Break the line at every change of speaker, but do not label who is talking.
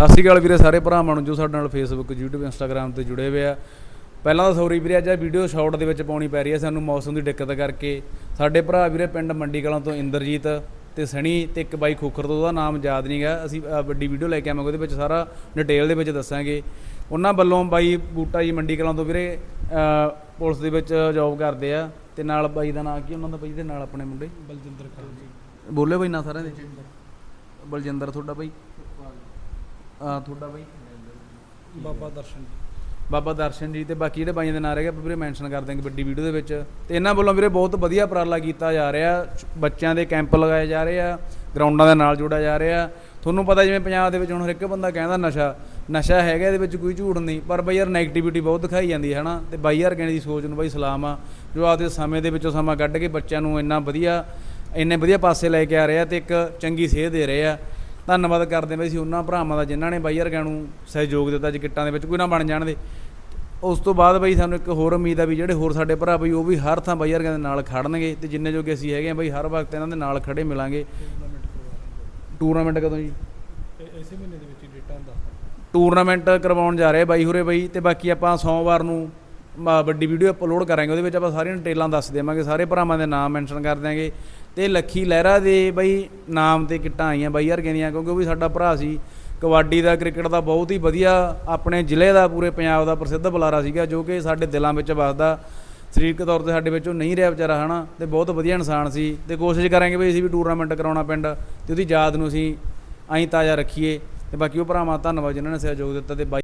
ਸਤਿ ਸ਼੍ਰੀ ਅਕਾਲ ਵੀਰੇ ਸਾਰੇ ਭਰਾਵਾਂ ਨੂੰ ਜੋ ਸਾਡੇ ਨਾਲ ਫੇਸਬੁੱਕ YouTube Instagram ਤੇ ਜੁੜੇ ਹੋਏ ਆ। ਪਹਿਲਾਂ ਤਾਂ ਸੌਰੀ ਵੀਰੇ ਅੱਜ ਇਹ ਵੀਡੀਓ ਸ਼ਾਰਟ ਦੇ ਵਿੱਚ ਪਾਉਣੀ ਪੈ ਰਹੀ ਹੈ ਸਾਨੂੰ ਮੌਸਮ ਦੀ ਦਿੱਕਤ ਕਰਕੇ। ਸਾਡੇ ਭਰਾ ਵੀਰੇ ਪਿੰਡ ਮੰਡੀ ਕਲਾਂ ਤੋਂ ਇੰਦਰਜੀਤ ਤੇ ਸਣੀ ਤੇ ਇੱਕ ਬਾਈ ਖੋਖਰ ਤੋਂ ਉਹਦਾ ਨਾਮ ਯਾਦ ਨਹੀਂ ਗਾ ਅਸੀਂ ਵੱਡੀ ਵੀਡੀਓ ਲੈ ਕੇ ਆਵਾਂਗੇ ਉਹਦੇ ਵਿੱਚ ਸਾਰਾ ਡਿਟੇਲ ਦੇ ਵਿੱਚ ਦੱਸਾਂਗੇ। ਉਹਨਾਂ ਵੱਲੋਂ ਬਾਈ ਬੂਟਾ ਜੀ ਮੰਡੀ ਕਲਾਂ ਤੋਂ ਵੀਰੇ ਪੁਲਿਸ ਦੇ ਵਿੱਚ ਜੌਬ ਕਰਦੇ ਆ। ਤੇ ਨਾਲ ਬਾਈ ਦਾ ਨਾਂ ਕੀ ਉਹਨਾਂ ਦਾ ਬਾਈ ਦੇ ਨਾਲ ਆਪਣੇ ਮੁੰਡੇ?
ਬਲਜਿੰਦਰ ਕੌਰ ਜੀ।
ਬੋਲੇ ਬਾਈ ਨਾ ਸਾਰਿਆਂ ਦੇ। ਬਲਜਿੰਦਰ ਤੁਹਾਡਾ ਬਾਈ? ਆ ਤੁਹਾਡਾ ਬਾਈ?
ਬਾਬਾ ਦਰਸ਼ਨ ਜੀ।
ਬਾਬਾ ਦਰਸ਼ਨ ਜੀ ਤੇ ਬਾਕੀ ਜਿਹੜੇ ਬਾਈਆਂ ਦੇ ਨਾਂ ਰਹਿ ਗਏ ਆਪਾਂ ਵੀਰੇ ਮੈਂਸ਼ਨ ਕਰ ਦਾਂਗੇ ਵੱਡੀ ਵੀਡੀਓ ਦੇ ਵਿੱਚ। ਤੇ ਇਹਨਾਂ ਵੱਲੋਂ ਵੀਰੇ ਬਹੁਤ ਵਧੀਆ ਉਪਰਾਲਾ ਕੀਤਾ ਜਾ ਰਿਹਾ। ਬੱਚਿਆਂ ਦੇ ਕੈਂਪ ਲਗਾਏ ਜਾ ਰਹੇ ਆ ਗਰਾਊਂਡਾਂ ਦੇ ਨਾਲ ਜੋੜਿਆ ਜਾ ਰਿਹਾ। ਤੁਹਾਨੂੰ ਪਤਾ ਜਿਵੇਂ ਪੰਜਾਬ ਦੇ ਵਿੱਚ ਹੁਣ ਹਰ ਇੱਕ ਬੰਦਾ ਕਹਿੰਦਾ ਨਸ਼ਾ ਨਸ਼ਾ ਹੈਗਾ ਇਹਦੇ ਵਿੱਚ ਕੋਈ ਝੂਠ ਨਹੀਂ। ਪਰ ਬਈ ਯਾਰ ਨੈਗੇਟਿਵਿਟੀ ਬਹੁਤ ਦਿਖਾਈ ਜਾਂਦੀ ਹੈ ਹਨਾ? ਤੇ ਬਾਈ ਯਾਰ ਕਹਿਣ ਦੀ ਸੋਚ ਨੂੰ ਬਾਈ ਸਲਾਮ ਆ ਜੋ ਆਪਦੇ ਸਮੇਂ ਦੇ ਵਿੱਚੋਂ ਸਮਾਂ ਕੱਢ ਕੇ ਬੱਚਿਆਂ ਨੂੰ ਇੰਨਾ ਵਧੀਆ ਇੰਨੇ ਵਧੀਆ ਪਾਸੇ ਲੈ ਕੇ ਆ ਰਹੇ ਤੇ ਇੱਕ ਚੰਗੀ ਸੇਧ ਦੇ ਰਹੇ ਆ। ਧੰਨਵਾਦ ਕਰਦੇ ਬਈ ਅਸੀਂ ਉਹਨਾਂ ਭਰਾਵਾਂ ਦਾ ਜਿਨ੍ਹਾਂ ਨੇ ਬਾਈ ਵਰਗਿਆਂ ਨੂੰ ਸਹਿਯੋਗ ਦਿੱਤਾ ਅੱਜ ਕਿੱਟਾਂ ਦੇ ਵਿੱਚ ਕੋਈ ਨਾ ਬਣ ਜਾਣ ਦੇ। ਉਸ ਤੋਂ ਬਾਅਦ ਬਈ ਸਾਨੂੰ ਇੱਕ ਹੋਰ ਉਮੀਦ ਆ ਵੀ ਜਿਹੜੇ ਹੋਰ ਸਾਡੇ ਭਰਾ ਬਈ ਉਹ ਵੀ ਹਰ ਥਾਂ ਬਾਈ ਵਰਗਿਆਂ ਦੇ ਨਾਲ ਖੜਨਗੇ ਤੇ ਜਿੰਨੇ ਜੋਗੇ ਅਸੀਂ ਹੈਗੇ ਆ ਬਈ ਹਰ ਵਕਤ ਇਹਨਾਂ ਦੇ ਨਾਲ ਖੜੇ ਮਿਲਾਂਗੇ।
ਟੂਰਨਾਮੈਂਟ
ਕਦੋਂ ਜੀ?
ਇਸੇ ਮਹੀਨੇ ਦੇ ਵਿੱਚ ਡੇਟਾਂ ਦਾ
ਟੂਰਨਾਮੈਂਟ ਕਰਵਾਉਣ ਜਾ ਰਹੇ ਬਾਈ ਹੁਰੇ ਬਾਈ ਤੇ ਬਾਕੀ ਆਪਾਂ ਸੋਮਵਾਰ ਨੂੰ ਵੱਡੀ ਵੀਡੀਓ ਅਪਲੋਡ ਕਰਾਂਗੇ ਉਹਦੇ ਵਿੱਚ ਆਪਾਂ ਸਾਰੀਆਂ ਡਿਟੇਲਾਂ ਦੱਸ ਦੇਵਾਂਗੇ ਸਾਰੇ ਭਰਾਵਾਂ ਦੇ ਨਾਮ ਮੈਂਸ਼ਨ ਕਰ ਦਿਆਂਗੇ। ਤੇ ਲੱਖੀ ਲਹਿਰਾ ਦੇ ਬਈ ਨਾਮ ਤੇ ਕਿੱਟਾਂ ਆਈਆਂ ਬਾਈ ਯਾਰ ਦੀਆਂ ਕਿਉਂਕਿ ਉਹ ਵੀ ਸਾਡਾ ਭਰਾ ਸੀ। ਕਬੱਡੀ ਦਾ, ਕ੍ਰਿਕਟ ਦਾ ਬਹੁਤ ਹੀ ਵਧੀਆ ਆਪਣੇ ਜ਼ਿਲ੍ਹੇ ਦਾ, ਪੂਰੇ ਪੰਜਾਬ ਦਾ ਪ੍ਰਸਿੱਧ ਬੁਲਾਰਾ ਸੀਗਾ, ਜੋ ਕਿ ਸਾਡੇ ਦਿਲਾਂ ਵਿੱਚ ਵੱਸਦਾ। ਸਰੀਰਕ ਤੌਰ ਤੇ ਸਾਡੇ ਵਿੱਚੋਂ ਨਹੀਂ ਰਿਹਾ ਵਿਚਾਰਾ, ਹਨਾ? ਤੇ ਬਹੁਤ ਵਧੀਆ ਇਨਸਾਨ ਸੀ। ਤੇ ਕੋਸ਼ਿਸ਼ ਕਰਾਂਗੇ ਵੀ ਅਸੀਂ ਵੀ ਟੂਰਨਾਮੈਂਟ ਕਰਾਉਣਾ ਪਿੰਡ, ਤੇ ਉਹਦੀ ਯਾਦ ਨੂੰ ਅਸੀਂ ਐਂ ਤਾਜ਼ਾ ਰੱਖੀਏ। ਤੇ ਬਾਕੀ ਉਹ ਭਰਾਵਾਂ ਧੰਨਵਾਦ ਜਿਨ੍ਹਾਂ ਨੇ ਸਹਿਯੋਗ ਦਿੱਤਾ ਤੇ ਬਾਈ